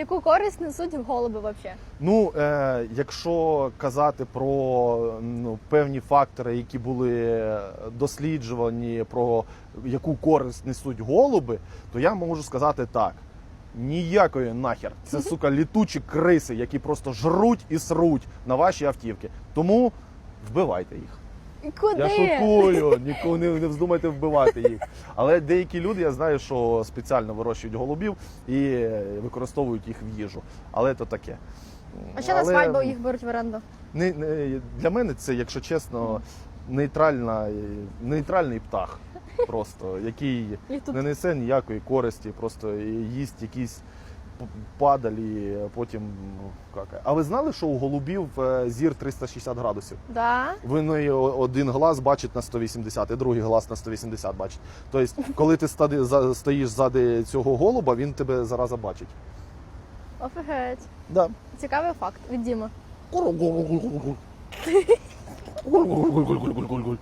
Яку користь несуть голуби взагалі? Ну, е, якщо казати про ну, певні фактори, які були досліджувані, про яку користь несуть голуби, то я можу сказати так. Ніякої нахер. Це сука літучі криси, які просто жруть і сруть на ваші автівки. Тому вбивайте їх. Куди? Я шуткую, ніколи не, не вздумайте вбивати їх. Але деякі люди, я знаю, що спеціально вирощують голубів і використовують їх в їжу. Але то таке. А ще на Але свадьбу їх беруть в оренду. Не, не, для мене це, якщо чесно, нейтральна, нейтральний птах, просто, який Їх тут не несе ніякої користі, просто їсть якісь падалі, потім ну. А ви знали, що у голубів е, зір 360 градусів? да. Вони один глаз бачить на 180, і другий глаз на 180 бачить. Тобто, коли ти стоїш ззади цього голуба, він тебе зараза бачить. Офігеть. Да. Цікавий факт від. Гуль-гуль-гуль-гуль-гуль-гуль.